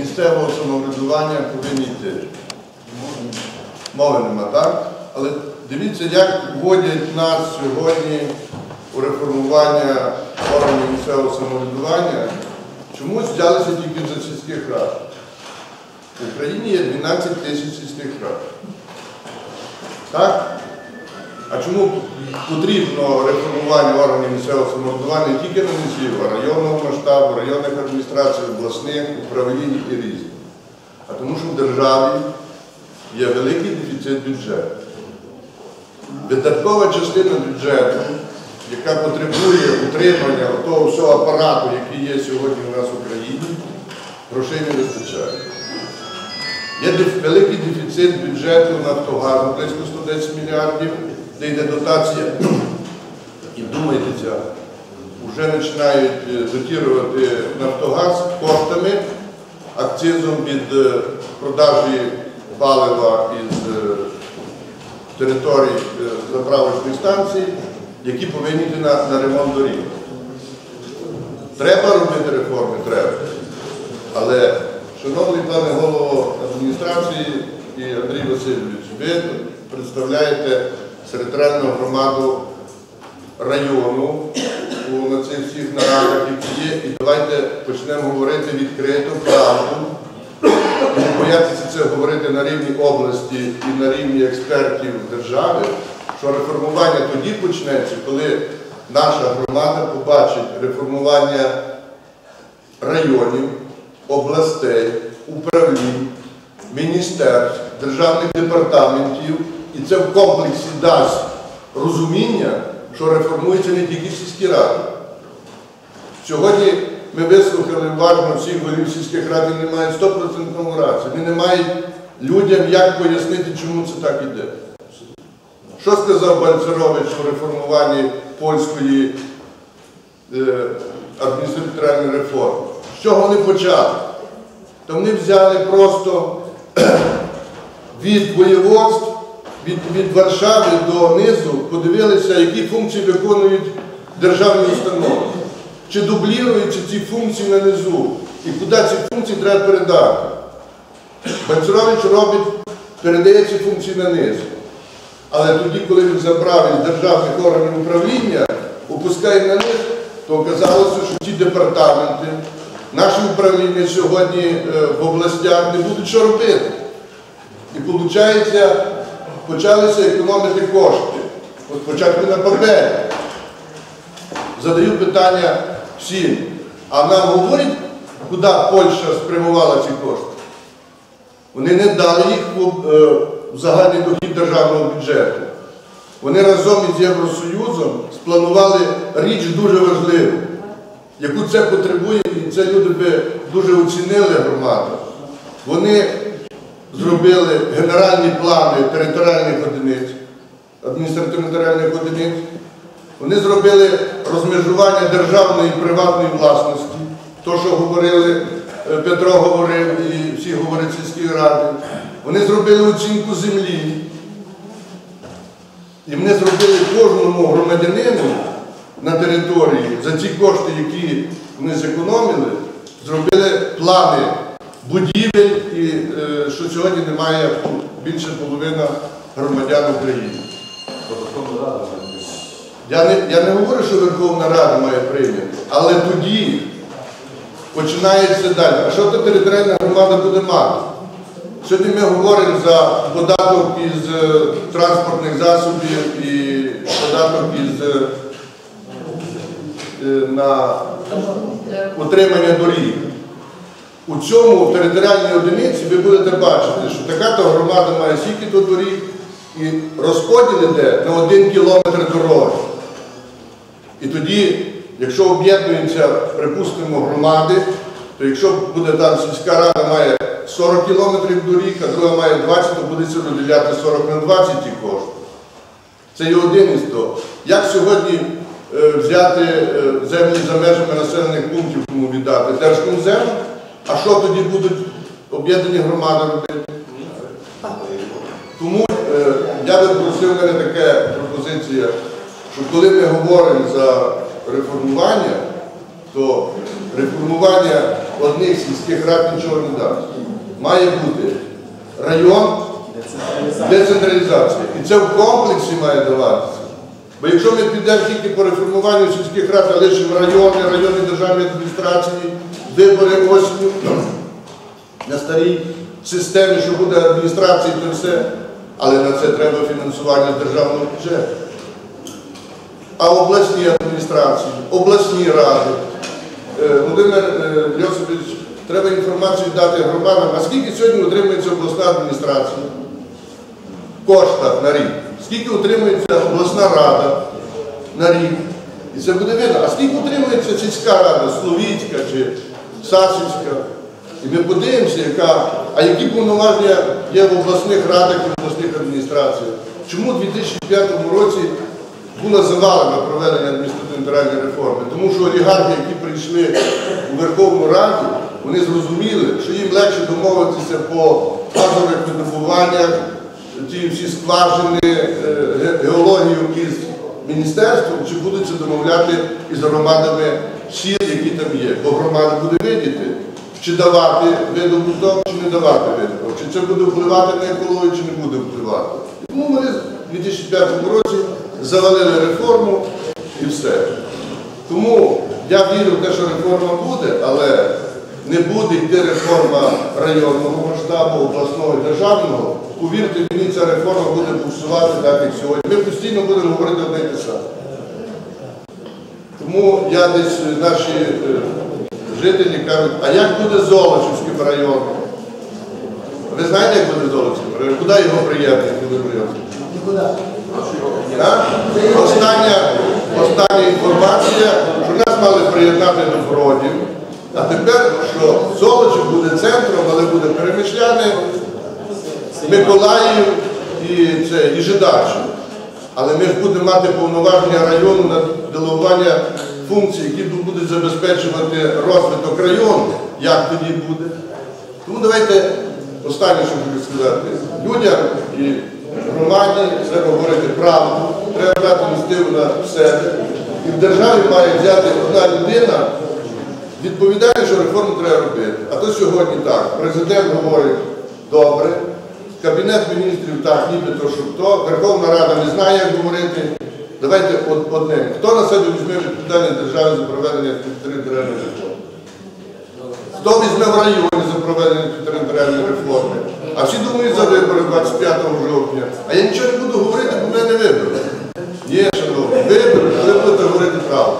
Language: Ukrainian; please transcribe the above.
місцевого самоврядування повинні йти. Мови нема, так? Але дивіться, як вводять нас сьогодні у реформування органів місцевого самоврядування. Чомусь взялися тільки за сільських рад. В Україні є 12 тисяч сільських рад. Так? А чому потрібно реформування органів місцевого самоврядування не тільки на місців, а районного масштабу, районних адміністрацій, обласних, управлінь і різних? А тому що в державі є великий дефіцит бюджету. Видаткова частина бюджету, яка потребує утримання того всього апарату, який є сьогодні у нас в Україні, грошей не вистачає. Є великий дефіцит бюджету Нафтогазу, близько 110 мільярдів, де йде дотація. І вдумайтеся, вже починають е, дотірувати Нафтогаз коштами, акцизом від е, продажі палива із е, територій е, заправочних станцій, які повинні йти на, на ремонт доріг. Треба робити реформи, треба. Але, шановний пане голово адміністрації і Андрій Васильович, ви представляєте територіальну громаду району на цих всіх нарадах, які є, і давайте почнемо говорити відкрито, правду, і не боятися це говорити на рівні області і на рівні експертів держави, що реформування тоді почнеться, коли наша громада побачить реформування районів, областей, управлінь, міністерств, державних департаментів, і це в комплексі дасть розуміння, що реформуються не тільки сільські ради. Сьогодні ми вислухали уважно всіх голів сільських рад, вони мають 100% рацію. Вони не мають людям як пояснити, чому це так іде. Що сказав Бальцерович у реформуванні польської е, адміністративної реформи? З чого вони почали? То вони взяли просто від воєводств, від, від Варшави до низу, подивилися, які функції виконують державні установи. Чи дублюються ці функції на низу, і куди ці функції треба передати. Бальцерович робить, передає ці функції на низ. Але тоді, коли він забрав із державних органів управління, опускає на них, то оказалося, що ті департаменти, наші управління сьогодні е, в областях не будуть що робити. І виходить, почалися економити кошти. От спочатку на папері. Задаю питання всім. А нам говорять, куди Польща спрямувала ці кошти? Вони не дали їх е, в загальний дохід державного бюджету. Вони разом із Євросоюзом спланували річ дуже важливу, яку це потребує, і це люди би дуже оцінили громаду. Вони зробили генеральні плани територіальних одиниць, адміністративно-територіальних одиниць. Вони зробили розмежування державної і приватної власності, то, що говорили, е, Петро говорив і всі говорять сільські ради. Вони зробили оцінку землі. І вони зробили кожному громадянину на території за ці кошти, які вони зекономили, зробили плани будівель, і е, що сьогодні немає більше половина громадян України. Я не, я не говорю, що Верховна Рада має прийняти, але тоді починається далі. А що та територіальна громада буде мати? Сьогодні ми говоримо за податок із е, транспортних засобів і податок із е, на утримання доріг. У цьому в територіальній одиниці ви будете бачити, що така то громада має стільки то доріг і розподіл іде на один кілометр дороги. І тоді, якщо об'єднуються, припустимо, громади, то якщо буде там сільська рада має 40 кілометрів доріг, а друга має 20, то буде розділяти 40 на 20 ті кошти. Це є один із того. Як сьогодні е, взяти е, землі за межами населених пунктів, кому віддати? Держкомзем? А що тоді будуть об'єднані громади робити? Тому е, я би просив в мене така пропозиція, що коли ми говоримо за реформування, то реформування одних сільських рад нічого не дасть. Має бути район, децентралізація. І це в комплексі має даватися. Бо якщо ми підемо тільки по реформуванню сільських рад, а лишимо райони, районні державні адміністрації, вибори осінню на старій системі, що буде адміністрації, то все. Але на це треба фінансування з державного бюджету. А обласні адміністрації, обласні ради. Е, Володимир е, Йосипович, треба інформацію дати громадам, а скільки сьогодні отримується обласна адміністрація? Коштах на рік. Скільки отримується обласна рада на рік? І це буде видно. А скільки отримується сільська рада, Словіцька чи Сасівська? І ми подивимося, яка, а які повноваження є в обласних радах і в обласних адміністраціях. Чому у 2005 році була завалена проведення адміністративно-територіальної реформи? Тому що олігархи, які прийшли у Верховну Раду, вони зрозуміли, що їм легше домовитися по газових видобуваннях, ті всі скважини, е, геологію із міністерством, чи будуть це домовляти із громадами сіл, які там є. Бо громада буде видіти, чи давати видобуток, чи не давати видобуток, чи це буде впливати на екологію, чи не буде впливати. Тому вони в 2005 році завалили реформу і все. Тому я вірю в те, що реформа буде, але не буде йти реформа районного масштабу, обласного і державного. Повірте мені, ця реформа буде буксувати так, як сьогодні. Ми постійно будемо говорити одне те саме. Тому я десь е, наші е, жителі кажуть, а як буде Золочівським районом? Ви знаєте, як буде Золочівський район? Куди його? А? Остання, остання інформація, що нас мали приєднати до Бродів, а тепер, що Золочів буде центром, але буде Перемишляне, Миколаїв і, це, і Жидачів. Але ми ж будемо мати повноваження району на делегування функцій, які будуть забезпечувати розвиток району. Як тоді буде? Тому давайте останнє, що хочу сказати. Людям і громаді треба говорити правду, треба брати ініціативу на себе. І в державі має взяти одна людина, відповідальність, що реформу треба робити. А то сьогодні так. Президент говорить добре, Кабінет міністрів так, нібито що хто, Верховна Рада не знає, як говорити. Давайте од- одне. Хто на себе візьме відповідальність держави за проведення територіальної реформи? Хто візьме в районі за проведення територіальної реформи? А всі думають за вибори 25 жовтня. А я нічого не буду говорити, бо мене не виберуть. Є, шановні, вибори, ви будете говорити правду.